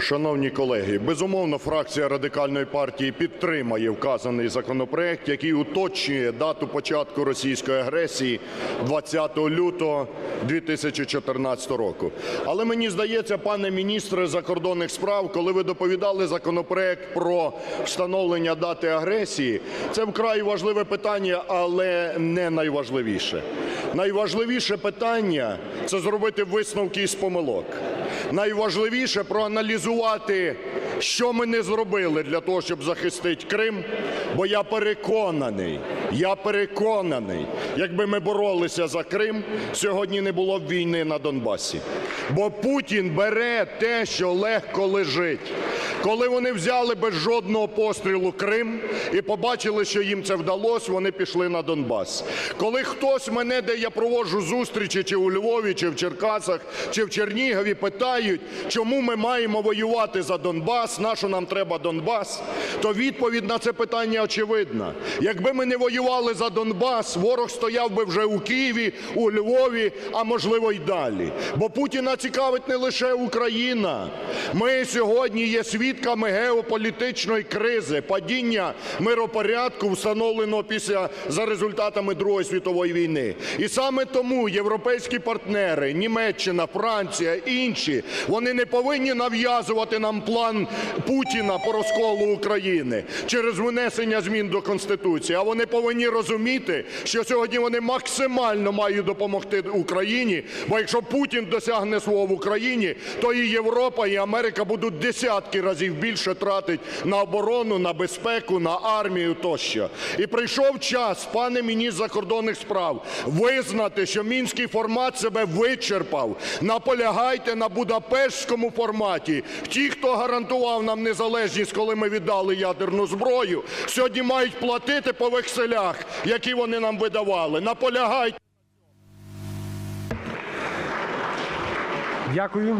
Шановні колеги, безумовно, фракція Радикальної партії підтримає вказаний законопроект, який уточнює дату початку російської агресії 20 лютого 2014 року. Але мені здається, пане міністре закордонних справ, коли ви доповідали законопроект про встановлення дати агресії, це вкрай важливе питання, але не найважливіше. Найважливіше питання – це зробити висновки із помилок. Найважливіше проаналізувати, що ми не зробили для того, щоб захистити Крим. Бо я переконаний, я переконаний, якби ми боролися за Крим, сьогодні не було б війни на Донбасі. Бо Путін бере те, що легко лежить. Коли вони взяли без жодного пострілу Крим і побачили, що їм це вдалося, вони пішли на Донбас. Коли хтось мене, де я проводжу зустрічі, чи у Львові, чи в Черкасах, чи в Чернігові, питають, чому ми маємо воювати за Донбас, на що нам треба Донбас, то відповідь на це питання очевидна. Якби ми не воювали за Донбас, ворог стояв би вже у Києві, у Львові, а можливо й далі. Бо Путіна цікавить не лише Україна. Ми сьогодні є свідками геополітичної кризи, падіння миропорядку, встановленого після за результатами Другої світової війни. І саме тому європейські партнери, Німеччина, Франція, інші, вони не повинні нав'язувати нам план Путіна по розколу України через внесення змін до Конституції, а вони повинні розуміти, що сьогодні вони максимально мають допомогти Україні, бо якщо Путін досягне свого в Україні, то і Європа, і Америка будуть десятки разів більше тратити на оборону, на безпеку, на армію тощо. І прийшов час, пане міністр закордонних справ, визнати, що мінський формат себе вичерпав. Наполягайте на Будапештському форматі. Ті, хто гарантував нам незалежність, коли ми віддали ядерну зброю, сьогодні мають платити по векселях, які вони нам видавали. Наполягайте. Дякую.